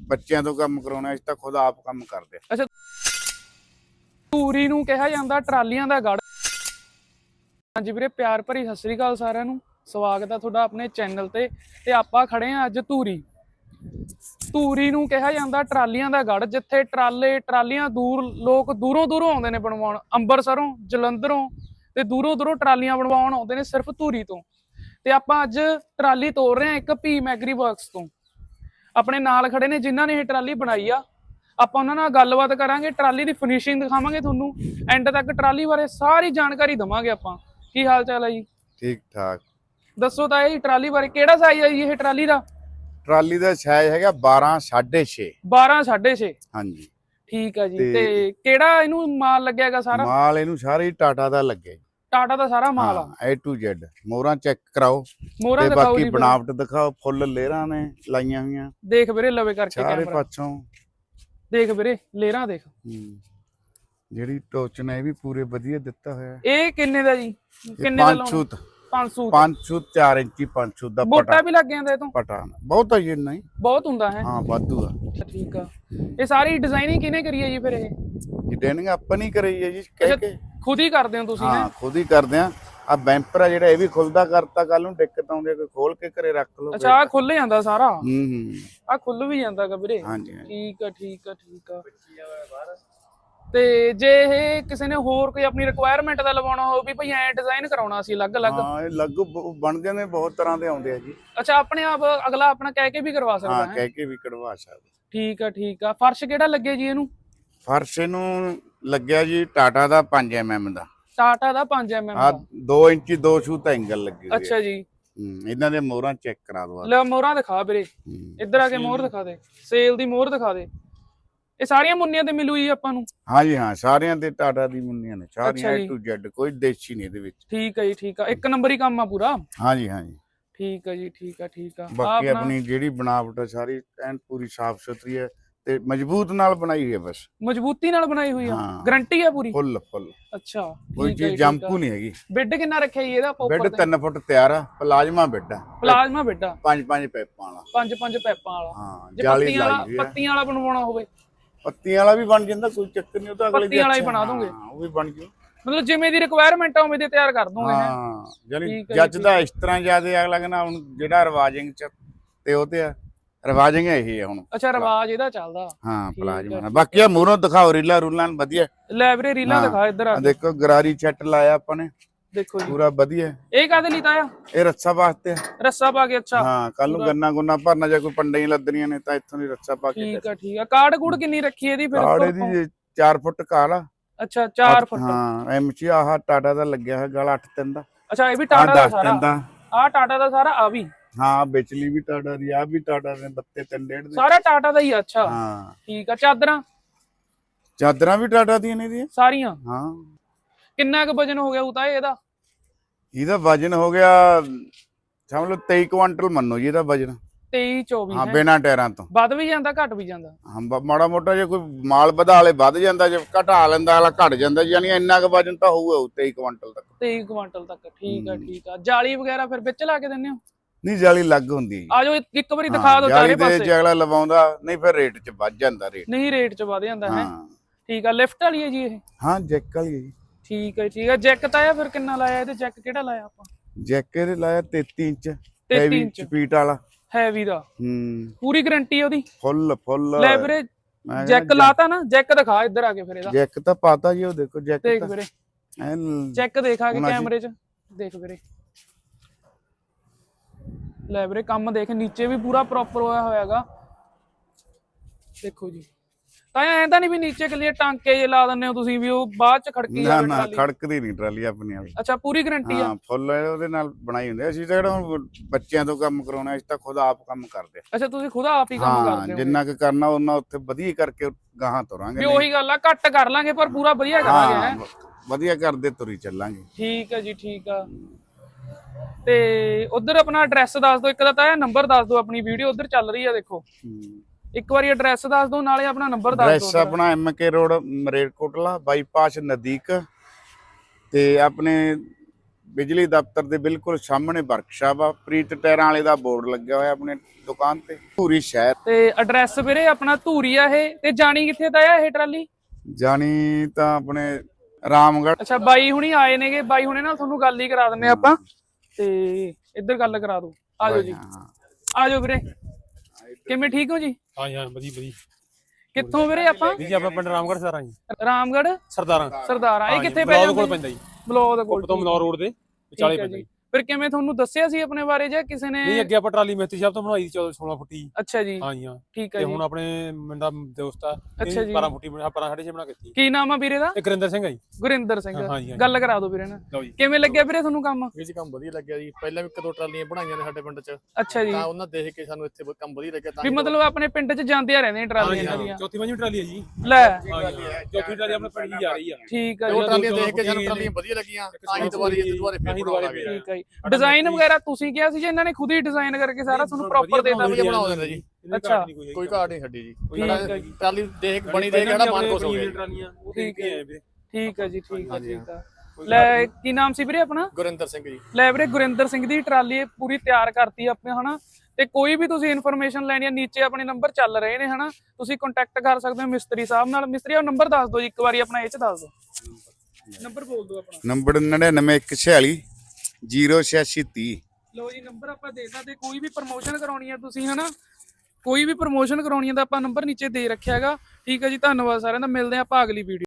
ਬੱਚਿਆਂ ਤੋਂ ਕੰਮ ਕਰਾਉਣਾ, ਅਸੀਂ ਤਾਂ ਖੁਦ ਆਪ ਕੰਮ ਕਰਦੇ ਹਾਂ। ਧੂਰੀ ਨੂੰ ਕਿਹਾ ਜਾਂਦਾ, ਟਰਾਲੀਆਂ ਦਾ ਗੜ। ਹਾਂਜੀ ਵੀਰੇ, ਪਿਆਰ ਭਰੀ ਸਤਿ ਸ੍ਰੀ ਅਕਾਲ ਸਾਰਿਆਂ ਨੂੰ। ਸਵਾਗਤ ਹੈ ਤੁਹਾਡਾ ਆਪਣੇ ਚੈਨਲ ਤੇ। ਤੇ ਆਪਾਂ ਖੜੇ ਆ ਅੱਜ ਧੂਰੀ। ਧੂਰੀ ਨੂੰ ਕਿਹਾ ਜਾਂਦਾ ਟਰਾਲੀਆਂ ਦਾ ਗੜ, ਜਿੱਥੇ ਟਰਾਲੇ, ਟਰਾਲੀਆਂ ਦੂਰ, ਲੋਕ ਦੂਰੋਂ ਦੂਰੋਂ ਆਉਂਦੇ ਨੇ ਬਣਵਾਉਣ। ਅੰਬਰਸਰੋਂ, ਜਲੰਧਰੋਂ ਤੇ ਦੂਰੋਂ ਦੂਰੋਂ ਟਰਾਲੀਆਂ ਬਣਵਾਉਣ ਆਉਂਦੇ ਨੇ ਸਿਰਫ ਧੂਰੀ ਤੋਂ। ਤੇ ਆਪਾਂ ਅੱਜ ਟਰਾਲੀ ਤੋੜ ਰਹੇ ਆ ਇੱਕ ਭੀ ਮੈਗਰੀ ਵਰਕਸ ਤੋਂ। ਆਪਣੇ ਨਾਲ ਖੜੇ ਨੇ ਜਿਨ੍ਹਾਂ ਨੇ ਇਹ ਟਰਾਲੀ ਬਣਾਈ ਆ। ਆਪਾਂ ਉਹਨਾਂ ਨਾਲ ਗੱਲਬਾਤ ਕਰਾਂਗੇ ਟਰਾਲੀ ਦੀ ਫਿਨਿਸ਼ਿੰਗ ਦਿਖਾਵਾਂਗੇ ਤੁਹਾਨੂੰ। ਐਂਡ ਤੱਕ ਟਰਾਲੀ ਬਾਰੇ ਸਾਰੀ ਜਾਣਕਾਰੀ ਦਵਾਂਗੇ ਆਪਾਂ। ਕੀ ਹਾਲ ਚਾਲ ਹੈ ਜੀ? ਠੀਕ ਠਾਕ। ਦੱਸੋ ਤਾਂ ਇਹ ਟਰਾਲੀ ਬਾਰੇ ਕਿਹੜਾ ਸਾਈਜ਼ ਹੈ ਜੀ ਇਹ ਟਰਾਲੀ ਦਾ? ਟਰਾਲੀ ਦਾ ਸਾਈਜ਼ ਹੈਗਾ 12 6.5 12 6.5 ਹਾਂਜੀ। ਠੀਕ ਹੈ ਜੀ ਤੇ- ਕਿਹੜਾ ਇਹਨੂੰ ਮਾਲ ਲੱਗਿਆਗਾ ਸਾਰਾ? ਮਾਲ ਇਹਨੂੰ ਸਾਰੇ ਟਾਟਾ ਦਾ ਲੱਗੇ ਟਾਟਾ ਦਾ ਸਾਰਾ ਮਾਲ ਆ। A to Z ਮੋਹਰਾਂ ਚੈੱਕ ਕਰਾਓ। ਮੋਹਰਾਂ ਤੇ ਦਿਖਾਓ ਬਾਕੀ ਜੀ ਫਿਰ। ਬਣਾਵਟ ਦਿਖਾਓ। ਫੁੱਲ ਲੇਰਾਂ ਨੇ ਲਾਈਆਂ ਹੋਈਆਂ। ਦੇਖ ਵੀਰੇ ਲਵੇ ਕਰਕੇ ਚਾਰੇ ਕੈਮਰਾ। ਪਾਸੋਂ। ਦੇਖ ਵੀਰੇ ਲੇਰਾਂ ਦੇਖ। ਹੂੰ। ਜਿਹੜੀ ਟੋਚਨ ਹੈ ਇਹ ਵੀ ਪੂਰੇ ਵਧੀਆ ਦਿੱਤਾ ਹੋਇਆ। ਇਹ ਕਿੰਨੇ ਦਾ ਜੀ? ਕਿੰਨੇ ਦਾ ਪੰਜ ਲਾਉਣਾ? ਸੂਤ 500 ਪੰਜ ਸੂਤ 4 ਇੰਚੀ ਪੰਜ ਦਾ ਮੋਟਾ ਪਟਾ ਵੀ ਲੱਗ ਜਾਂਦਾ ਇਹ ਤੋਂ। ਪਟਾ ਬਹੁਤ ਹੈ ਜੀ ਨਹੀਂ ਬਹੁਤ ਹੁੰਦਾ ਹੈ। ਹਾਂ ਵਾਧੂ ਆ। ਅੱਛਾ ਠੀਕ ਆ। ਇਹ ਸਾਰੀ ਡਿਜ਼ਾਈਨਿੰਗ ਕਿਹਨੇ ਕਰੀ ਹੈ ਜੀ ਫਿਰ ਇਹ? ਡਿਜ਼ਾਈਨਿੰਗ ਆਪਾਂ ਨਹੀਂ ਕਰੀ ਹੈ ਜੀ। ਕਹਿ ਅੱਛਾ ਕੇ। ਖੁਦ ਹੀ ਕਰਦੇ ਹੋ ਤੁਸੀਂ ਹਾਂ? ਖੁਦ ਹੀ ਕਰਦੇ ਆ ਆ ਬੈਂਪਰ ਆ ਜਿਹੜਾ ਇਹ ਵੀ ਖੁੱਲਦਾ ਕਰਤਾ ਕੱਲ ਨੂੰ ਦਿੱਕਤ ਆਉਂਦੀ ਹੈ ਕੋਈ ਖੋਲ ਕੇ ਘਰੇ ਰੱਖ ਲਓ ਅੱਛਾ ਆ ਖੁੱਲ ਜਾਂਦਾ ਸਾਰਾ? ਹੂੰ ਹੂੰ। ਆ ਖੁੱਲ ਵੀ ਜਾਂਦਾਗਾ ਵੀਰੇ। ਹਾਂਜੀ। ਠੀਕ ਆ ਠੀਕ ਆ ਠੀਕ ਆ। ਤੇ ਜੇ ਇਹ ਕਿਸੇ ਨੇ ਹੋਰ ਕੋਈ ਆਪਣੀ ਰਿਕੁਆਇਰਮੈਂਟ ਦਾ ਲਵਾਉਣਾ ਹੋ ਵੀ ਭਈ ਐ ਡਿਜ਼ਾਈਨ ਕਰਾਉਣਾ ਸੀ ਅਲੱਗ-ਅਲੱਗ। ਹਾਂ ਇਹ ਲੱਗ ਬਣ ਜਾਂਦੇ ਬਹੁਤ ਤਰ੍ਹਾਂ ਦੇ ਆਉਂਦੇ ਆ ਜੀ। ਅੱਛਾ ਆਪਣੇ ਆਪ ਅਗਲਾ ਆਪਣਾ ਕਹਿ ਕੇ ਵੀ ਕਰਵਾ ਸਕਦਾ ਹਾਂ ਹੈ? ਕਹਿ ਕੇ ਵੀ ਕਢਵਾ ਸਕਦੇ। ਠੀਕ ਆ ਠੀਕ ਆ। ਫਰਸ਼ ਕਿਹੜਾ ਲੱਗੇ ਜੀ ਇਹਨੂੰ? ਫਰਸ਼ ਨੂੰ ਲੱਗਿਆ ਜੀ ਟਾਟਾ ਦਾ 5 mm ਦਾ। ਟਾਟਾ ਦਾ 5 mm ਆ ਦਾ। 2 ਇੰਚੀ 2 ਛੂਤ ਐਂਗਲ ਲੱਗੀ ਹੋਈ ਹੈ। ਅੱਛਾ ਜੀ। ਹੂੰ, ਇਹਨਾਂ ਦੇ ਮੋਹਰਾਂ ਚੈੱਕ ਕਰਾ ਦਵਾ ਲੈ ਮੋਹਰਾਂ ਦਿਖਾ ਵੀਰੇ। ਇੱਧਰ ਆ ਕੇ ਮੋਹਰ ਦਿਖਾ ਦੇ। ਸੇਲ ਦੀ ਮੋਹਰ ਦਿਖਾ ਦੇ। ਇਹ ਸਾਰੀਆਂ ਮੁੰਨੀਆਂ ਤੇ ਮਿਲੂ ਜੀ ਆਪਾਂ ਨੂੰ? ਹਾਂਜੀ ਹਾਂ ਸਾਰਿਆਂ ਦੇ ਟਾਟਾ ਦੀ ਮੁੰਨੀਆਂ ਨੇ। ਸਾਰੀਆਂ A ਜੀ। to Z ਕੋਈ ਦੇਸੀ ਨਹੀਂ ਇਹਦੇ ਵਿੱਚ। ਠੀਕ ਹੈ ਜੀ ਠੀਕ ਆ। ਇੱਕ ਨੰਬਰ ਹੀ ਕੰਮ ਆ ਪੂਰਾ। ਹਾਂਜੀ ਹਾਂਜੀ। ਠੀਕ ਹੈ ਜੀ ਠੀਕ ਆ ਠੀਕ ਆ। ਆਹ ਬਾਕੀ ਆਪਣਾ ਆਪਣੀ ਜਿਹੜੀ ਬਣਾਵਟ ਹੈ ਸਾਰੀ ਐਨ ਪੂਰੀ ਸਾਫ਼ ਸੁਥਰੀ ਹੈ। ਤੇ ਮਜ਼ਬੂਤ ਨਾਲ ਬਣਾਈ ਹੋਈ ਹੈ ਬਸ। ਮਜ਼ਬੂਤੀ ਨਾਲ ਬਣਾਈ ਹੋਈ ਆ। ਹਾਂ। ਗਰੰਟੀ ਆ ਪੂਰੀ? ਫੁੱਲ ਫੁੱਲ ਅੱਛਾ। ਕੋਈ ਚੀਜ਼ ਜੰਪੂ ਨਹੀਂ ਹੈਗੀ। ਬੈੱਡ ਕਿੰਨਾ ਰੱਖਿਆ ਜੀ ਇਹਦਾ ਬੈੱਡ ਪੋਪਰ 3 ਫੁੱਟ ਤਿਆਰ ਆ ਪਲਾਜ਼ਮਾ ਬੈੱਡ ਆ। ਪਲਾਜ਼ਮਾ ਬੈੱਡ ਆ। ਪੰਜ ਪੰਜ ਪੈਪਾਂ ਵਾਲਾ। ਪੰਜ ਪੰਜ ਪੈਪਾਂ ਵਾਲਾ। ਹਾਂ ਜੇ ਜਾਲੀ ਪੱਤੀਆਂ ਲਾਈ ਵਾਲਾ ਪੱਤੀਆਂ ਵਾਲਾ ਬਣਵਾਉਣਾ ਹੋਵੇ। ਪੱਤੀਆਂ ਵਾਲਾ ਵੀ ਬਣ ਜਾਂਦਾ ਕੋਈ ਚੱਕਰ ਨਹੀਂ ਉਹ ਤਾਂ ਅਗਲੇ ਪੱਤੀਆਂ ਵਾਲਾ ਹੀ ਅੱਛਾ, ਬਣਾ ਦੋਗੇ। ਹਾਂ, ਉਹ ਵੀ ਬਣ ਜੂ। ਮਤਲਬ ਜਿਵੇਂ ਦੀ ਰਿਕੁਆਇਰਮੈਂਟ ਆ ਉਵੇਂ ਦੀ ਤਿਆਰ ਕਰ ਦੋਗੇ ਹੈਂ? ਜਾਨੀ ਠੀਕ ਹੈ ਜੀ, ਜੱਜਦਾ ਇਸ ਤਰ੍ਹਾਂ ਜ਼ਿਆਦਾ ਅਗਲਾ ਕਹਿੰਦਾ ਹੁਣ ਜਿਹੜਾ ਰਿਵਾਜਿੰਗ ਚ ਤੇ ਉਹ ਤੇ ਆ। ਰਿਵਾਜਿੰਗ ਇਹ ਹੈ ਹੁਣ। ਅੱਛਾ ਰਿਵਾਜ ਇਹਦਾ ਚੱਲਦਾ। ਹਾਂ ਪਲਾਜ਼ਮਾ ਹੈ, ਬਾਕੀ ਆ ਮੂਹਰੋਂ ਦਿਖਾਓ ਰੀਲਾ ਰੂਲਾਂ ਵਧੀਆ। ਲਾਇਬ੍ਰੇਰੀ ਰੀਲਾਂ ਹਾਂ। ਦਿਖਾ ਇੱਧਰ ਆ। ਆ ਦੇਖੋ ਗਰਾਰੀ ਛੱਟ ਲਾਇਆ ਆਪਾਂ ਨੇ। ਦੇਖੋ ਜੀ। ਪੂਰਾ ਵਧੀਆ। ਇਹ ਕਾਦੇ ਲਈ ਤਾਇਆ? ਇਹ ਰੱਸਾ ਵਾਸਤੇ ਆ। ਰੱਸਾ ਪਾ ਕੇ ਅੱਛਾ। ਹਾਂ ਕੱਲ ਨੂੰ ਗੰਨਾ ਗੁੰਨਾ ਭਰਨਾ ਜਾਂ ਕੋਈ ਪੰਡੇ ਹੀ ਲੱਦਣੀਆਂ ਨੇ ਤਾਂ ਇੱਥੋਂ ਦੀ ਰੱਸਾ ਪਾ ਕੇ ਠੀਕ ਆ ਠੀਕ ਆ। ਕਾਰਡ ਕੂੜ ਕਿੰਨੀ ਰੱਖੀ ਇਹਦੀ ਫਿਰ ਕਾੜੇ ਉੱਪਰੋਂ? ਦੀ 4 ਫੁੱਟ ਕਾਲਾ ਅੱਛਾ 4 ਫੁੱਟ। ਹਾਂ ਐਮਚੀ ਆਹ ਟਾਟਾ ਦਾ ਲੱਗਿਆ ਹੈ ਗਲ 8 ਤਿੰਨ ਦਾ। ਅੱਛਾ ਇਹ ਵੀ ਆ ਟਾਟਾ ਦਾ 10 ਸਾਰਾ? ਆ ਟਾਟਾ ਦਾ ਸਾਰਾ ਆ ਵੀ? ਹਾਂ ਵਿਚਲੀ ਵੀ ਟਾਟਾ ਦੀ ਆ ਵੀ ਟਾਟਾ ਦੇ ਬੱਤੇ ਤਿੰਨ ਡੇਢ ਦੇ। ਸਾਰਾ ਟਾਟਾ ਦਾ ਹੀ ਆ ਅੱਛਾ। ਹਾਂ। ਠੀਕ ਆ ਚਾਦਰਾਂ? ਚਾਦਰਾਂ ਵੀ ਟਾਟਾ ਦੀਆਂ ਨੇ ਇਹਦੀਆਂ? ਸਾਰੀਆਂ? ਹਾਂ। ਕਿੰਨਾ ਕੁ ਵਜਨ ਹੋ ਗਿਆ ਉਤਾ ਇਹਦਾ? ਇਹਦਾ ਵਜਨ ਹੋ ਗਿਆ ਸਮਝ ਲਓ 23 ਕੁਇੰਟਲ ਮੰਨੋ ਜੀ ਇਹਦਾ ਵਜਨ। 23 24 ਹਾਂ ਬਿਨਾਂ ਟਾਇਰਾਂ ਤੋਂ। ਵੱਧ ਵੀ ਜਾਂਦਾ ਘਟ ਵੀ ਜਾਂਦਾ? ਹਾਂ ਬ- ਮਾੜਾ ਮੋਟਾ ਜੇ ਕੋਈ ਮਾਲ ਵਧਾ ਲੇ ਵੱਧ ਜਾਂਦਾ ਜੇ ਘਟਾ ਲੈਂਦਾ ਵਾਲਾ ਘਟ ਜਾਂਦਾ ਯਾਨੀ ਇੰਨਾ ਕੁ ਵਜਨ ਤਾਂ ਹੋਊਗਾ ਉਹ 23 ਕੁਇੰਟਲ ਤੱਕ। 23 ਕੁਇੰਟਲ ਤੱਕ ਠੀਕ ਆ। ਠੀਕ ਆ। ਜਾਲੀ ਵਗੈਰਾ ਫਿਰ ਵਿੱਚ ਲਾ ਕੇ ਦਿੰਦੇ ਹੋ? ਨਹੀਂ ਜਾਲੀ ਲੱਗ ਹੁੰਦੀ। ਹੈ ਆ ਜਾਓ ਇੱਕ- ਇੱਕ ਵਾਰੀ ਹਾਂ, ਦਿਖਾ ਦਿਓ ਜਾਲੀ ਚਾਰੇ ਦੇ ਪਾਸੇ। ਜੇ ਅਗਲਾ ਲਵਾਉਂਦਾ ਨਹੀਂ ਫਿਰ ਰੇਟ 'ਚ ਵੱਧ ਜਾਂਦਾ ਰੇਟ। ਨਹੀਂ ਰੇਟ ਚ ਵਧ ਜਾਂਦਾ ਹੈ। ਹਾਂ। ਠੀਕ ਆ ਲਿਫਟ ਵਾਲੀ ਹੈ ਜੀ ਇਹ? ਹਾਂ ਜੈਕ ਵਾਲੀ ਹੈ। ਜੀ ਠੀਕ ਹੈ ਠੀਕ ਆ। ਜੈਕ ਤਾਂ ਆ ਫਿਰ ਕਿੰਨਾ ਲਾਇਆ ਇਹਦੇ? ਜੈਕ ਕਿਹੜਾ ਲਾਇਆ ਆਪਾਂ? ਜੈਕ ਇਹਦੇ ਲਾਇਆ 33 ਇੰਚ 33 ਹੈਵੀ ਇੰਚ। ਸਪੀਡ ਵਾਲਾ। ਹੈਵੀ ਦਾ? ਹੂੰ। ਪੂਰੀ ਗਾਰੰਟੀ ਉਹਦੀ? ਫੁੱਲ ਫੁੱਲ। ਲੈ ਵੀਰੇ ਮੈਂ ਜੈਕ ਲਾਤਾ ਨਾ ਜੈਕ ਦਿਖਾ ਇੱਧਰ ਆ ਕੇ ਫਿਰ ਇਹਦਾ। ਜੈਕ ਤਾਂ ਪਾਤਾ ਜੀ ਉਹ ਦੇਖੋ ਜੈਕ ਦੇਖ ਤਾਂ ਵੀਰੇ। ਐਨ ਚੈੱਕ ਦੇਖ ਆ ਕੇ ਹੁਣ ਅਸੀਂ- ਕੈਮਰੇ 'ਚ। ਦੇਖ ਵੀਰੇ। ਲੈ ਵੀਰੇ ਕੰਮ ਦੇਖ ਨੀਚੇ ਵੀ ਪੂਰਾ ਪ੍ਰੋਪਰ ਹੋਇਆ ਹੋਇਆਗਾ। ਦੇਖੋ ਜੀ। ਤਾਂ ਐਂ ਤਾਂ ਨਹੀਂ ਵੀ ਨੀਚੇ ਕਲੀਅਰ ਟਾਂਕੇ ਜੇ ਲਾ ਦਿੰਦੇ ਹੋ ਤੁਸੀਂ ਵੀ ਉਹ ਬਾਅਦ ਚ ਖੜਕੀ ਨਾ ਜਾਵੇ ਨਾ ਟਰਾਲੀ। ਖੜਕਦੀ ਨਹੀਂ ਟਰਾਲੀ ਆਪਣੀ ਵਾਲੀ। ਅੱਛਾ ਪੂਰੀ ਗਾਰੰਟੀ ਆ? ਹਾਂ ਫੁੱਲ ਉਹਦੇ ਨਾਲ ਬਣਾਈ ਹੁੰਦੀ ਆ। ਅਸੀਂ ਤਾਂ ਜਿਹੜਾ ਹੁਣ ਬੱਚਿਆਂ ਤੋਂ ਕੰਮ ਕਰਾਉਣਾ ਅਸੀਂ ਤਾਂ ਖੁਦ ਆਪ ਕੰਮ ਕਰਦੇ ਆ। ਅੱਛਾ ਤੁਸੀਂ ਖੁਦ ਆਪ ਹੀ ਕੰਮ ਹਾਂ ਕਰਦੇ ਹੋ। ਜਿੰਨਾ ਕੁ ਕਰਨਾ ਉਹਨਾਂ ਉੱਥੇ ਵਧੀਆ ਕਰਕੇ ਗਾਹਾਂ ਤੁਰਾਂਗੇ। ਵੀ ਉਹੀ ਗੱਲ ਆ ਘੱਟ ਕਰ ਲਾਂਗੇ ਪਰ ਪੂਰਾ ਵਧੀਆ ਕਰਾਂਗੇ ਹਾਂ ਵਧੀਆ ਕਰਦੇ ਤੁਰੀ ਚੱਲਾਂਗੇ। ਠੀਕ ਹੈ ਜੀ ਠੀਕ ਆ। ਤੇ ਉਧਰ ਆਪਣਾ ਐਡਰੈਸ ਦੱਸ ਦਿਓ ਇੱਕ ਦਾ ਤਾਂ ਇਹ ਨੰਬਰ ਦੱਸ ਦਿਓ ਆਪਣੀ ਵੀਡੀਓ ਉਧਰ ਚੱਲ ਰਹੀ ਆ ਦੇਖੋ। ਇੱਕ ਵਾਰੀ ਐਡਰੈਸ ਦੱਸ ਦਿਓ ਨਾਲੇ ਆਪਣਾ ਨੰਬਰ ਦੱਸ ਐਡਰੈਸ ਦਿਓ ਆਪਣਾ ਐਮਕੇ ਰੋਡ ਮਰੇਟਕੋਟਲਾ ਬਾਈਪਾਸ ਨਜ਼ਦੀਕ। ਤੇ ਆਪਣੇ ਬਿਜਲੀ ਦਫ਼ਤਰ ਦੇ ਬਿਲਕੁਲ ਸਾਹਮਣੇ ਵਰਕਸ਼ਾਪ ਆ। ਪ੍ਰੀਤ ਟਾਇਰਾਂ ਵਾਲੇ ਦਾ ਬੋਰਡ ਲੱਗਿਆ ਹੋਇਆ ਆਪਣੇ ਦੁਕਾਨ ਤੇ ਪੂਰੀ ਸ਼ਹਿਰ। ਤੇ ਐਡਰੈਸ ਵੀਰੇ ਆਪਣਾ ਧੂਰੀ ਆ ਇਹ ਤੇ ਜਾਣੀ ਕਿੱਥੇ ਦਾ ਆ ਇਹ ਟਰਾਲੀ? ਜਾਣੀ ਤਾਂ ਆਪਣੇ ਰਾਮਗੜ੍ਹ। ਅੱਛਾ ਬਾਈ ਹੁਣੀ ਆਏ ਨੇਗੇ ਬਾਈ ਹੁਣੇ ਨਾਲ ਤੁਹਾਨੂੰ ਗੱਲ ਹੀ ਕਰਾ ਦਿੰਨੇ ਆਪਾਂ। ਤੇ ਇੱਧਰ ਗੱਲ ਕਰਾ ਦਿਓ। ਆ ਜਾਓ ਜੀ। ਆ ਜਾਓ ਵੀਰੇ। ਕਿਵੇਂ ਠੀਕ ਹੋ ਜੀ? ਹਾਂ ਹਾਂ ਵਧੀਆ ਵਧੀਆ। ਕਿੱਥੋਂ ਵੀਰੇ ਆਪਾਂ? ਜੀ ਆਪਾਂ ਪਿੰਡ ਰਾਮਗੜ੍ਹ ਸਰਾਂ ਜੀ। ਰਾਮਗੜ੍ਹ? ਸਰਦਾਰਾਂ। ਸਰਦਾਰਾ। ਇਹ ਕਿੱਥੇ ਪੈ ਕੋਲ ਪੈਂਦਾ ਜੀ। ਬਲੌਦ ਕੋਲ ਕੁੱਪ ਤੋਂ ਮਨੌਰ ਰੋਡ ਦੇ ਵਿਚਾਲੇ ਪੈਂਦਾ ਜੀ। ਫਿਰ ਕਿਵੇਂ ਤੁਹਾਨੂੰ ਦੱਸਿਆ ਸੀ ਆਪਣੇ ਬਾਰੇ ਜਾਂ ਕਿਸੇ ਨੇ? ਨਹੀਂ ਅੱਗੇ ਆਪਾਂ ਟਰਾਲੀ ਮੇਥੀ ਸਾਹਿਬ ਤੋਂ ਬਣਾਈ ਸੀ 14 16 ਫੁੱਟੀ। ਅੱਛਾ ਜੀ। ਹਾਂ ਜੀ ਹਾਂ। ਠੀਕ ਹੈ ਤੇ ਜੀ। ਹੁਣ ਆਪਣੇ ਮੁੰਡਾ ਦੋਸਤ ਆ ਅੱਛਾ ਜੀ। 12 ਫੁੱਟੀ ਬਣਾ 12 ਸਾਢੇ ਛੇ ਬਣਾ ਕੀਤੀ ਕੀ ਨਾਮ ਆ ਵੀਰੇ ਦਾ? ਇਹ ਗੁਰਿੰਦਰ ਸਿੰਘ ਆ ਜੀ। ਗੁਰਿੰਦਰ ਸਿੰਘ। ਹਾਂ, ਹਾਂਜੀ। ਗੱਲ ਕਰਾ ਦਿਓ ਵੀਰੇ ਨਾਲ। ਲਓ ਜੀ। ਕਿਵੇਂ ਲੱਗਿਆ ਵੀਰੇ ਤੁਹਾਨੂੰ ਕੰਮ? ਇਹ ਜੀ ਕੰਮ ਵਧੀਆ ਲੱਗਿਆ ਜੀ। ਪਹਿਲਾਂ ਵੀ ਇੱਕ ਦੋ ਟਰਾਲੀਆਂ ਬਣਾਈਆਂ ਨੇ ਸਾਡੇ ਪਿੰਡ 'ਚ। ਅੱਛਾ ਜੀ। ਤਾਂ ਉਹਨਾਂ ਦੇਖ ਕੇ ਸਾਨੂੰ ਇੱਥੇ ਕੰਮ ਵਧੀਆ ਲੱਗਿਆ ਤਾਂ ਵੀ ਮਤਲਬ ਆਪਣੇ ਪਿੰਡ 'ਚ ਜਾਂਦੇ ਰਹਿੰਦੇ ਨੇ ਹਾਂ ਟਰਾਲੀਆਂ ਜੀ ਇਹਨਾਂ ਹਾਂ। ਦੀਆਂ ਚੌਥੀ ਪੰਜਵੀਂ ਟਰਾਲੀ ਹੈ ਜੀ। ਲੈ। ਹਾਂ ਜੀ ਹਾਂ। ਚੌਥੀ ਟਰਾਲੀ ਆਪਣੇ ਪਿੰਡ ਦੀ ਜਾ ਰਹੀ ਆ। ਠੀਕ ਹੈ ਉਹ ਜੀ। ਟਰਾਲੀਆਂ ਦੋ ਦੇਖ ਕੇ ਸਾਨੂੰ ਟਰਾਲੀਆਂ ਵਧੀਆ ਲੱਗੀਆਂ। ਤਾਂ ਹੀ ਦੁਬਾਰੇ ਦੁਬਾਰੇ ਫੇਰ ਬਣਾਉਣਾ ਠੀਕ ਹੈ ਜੀ। ਡਿਜ਼ਾਈਨ ਵਗੈਰਾ ਤੁਸੀਂ ਕਿਹਾ ਸੀ ਜੀ ਇਹਨਾਂ ਨੇ ਖੁਦ ਹੀ ਡਿਜ਼ਾਈਨ ਕਰਕੇ ਸਾਰਾ ਤੁਹਾਨੂੰ ਪ੍ਰੋਪਰ ਦੇਤਾ ਵਧੀਆ ਬਣਾ ਦਿੰਦੇ ਜੀ। ਅੱਛਾ। ਕੋਈ ਘਾਟ ਨਹੀਂ ਛੱਡੀ ਜੀ। ਠੀਕ ਹੈ ਸਾਡਾ ਜੀ। ਟਰਾਲੀ ਦੇਖ ਬਣੀ ਦੇਖ ਸਾਡਾ ਮਨ ਖੁਸ਼ ਹੋ ਗਿਆ। ਠੀਕ ਵੀਰੇ ਠੀਕ ਹੈ ਜੀ ਠੀਕ ਹੈ ਠੀਕ ਹੈ। ਲੈ ਕੀ ਨਾਮ ਸੀ ਵੀਰੇ ਆਪਣਾ? ਗੁਰਿੰਦਰ ਸਿੰਘ ਜੀ। ਲੈ ਵੀਰੇ ਗੁਰਿੰਦਰ ਸਿੰਘ ਦੀ ਟਰਾਲੀ ਇਹ ਪੂਰੀ ਤਿਆਰ ਕਰਤੀ ਆਪਣੇ ਹਨਾ? ਤੇ ਕੋਈ ਵੀ ਤੁਸੀਂ ਇਨਫੋਰਮੇਸ਼ਨ ਲੈਣੀ ਹੈ ਨੀਚੇ ਆਪਣੇ ਨੰਬਰ ਚੱਲ ਰਹੇ ਨੇ ਹਨਾ? ਤੁਸੀਂ ਕੰਟੈਕਟ ਕਰ ਸਕਦੇ ਹੋ ਮਿਸਤਰੀ ਸਾਹਿਬ ਨਾਲ। ਮਿਸਤਰੀ ਉਹ ਨੰਬਰ ਦੱਸ ਦਿਓ ਜੀ ਇੱਕ ਵਾਰੀ ਆਪਣਾ ਇਹ ਚ ਦੱਸ ਦਿਓ। ਨੰਬਰ। ਬੋਲ ਦਿਓ ਆਪਣਾ। ਨੰਬਰ 99146 08630 ਲਓ ਜੀ ਨੰਬਰ ਆਪਾਂ ਦੇ ਸਕਦੇ। ਕੋਈ ਵੀ ਪ੍ਰਮੋਸ਼ਨ ਕਰਾਉਣੀ ਹੈ ਤੁਸੀਂ, ਹਨਾ? ਕੋਈ ਵੀ ਪ੍ਰਮੋਸ਼ਨ ਕਰਾਉਣੀ ਹੈ ਤਾਂ ਆਪਾਂ ਨੰਬਰ ਨੀਚੇ ਦੇ ਰੱਖਿਆ ਹੈਗਾ। ਠੀਕ ਹੈ ਜੀ, ਧੰਨਵਾਦ ਸਾਰਿਆਂ ਦਾ। ਮਿਲਦੇ ਹਾਂ ਆਪਾਂ ਅਗਲੀ ਵੀਡੀਓ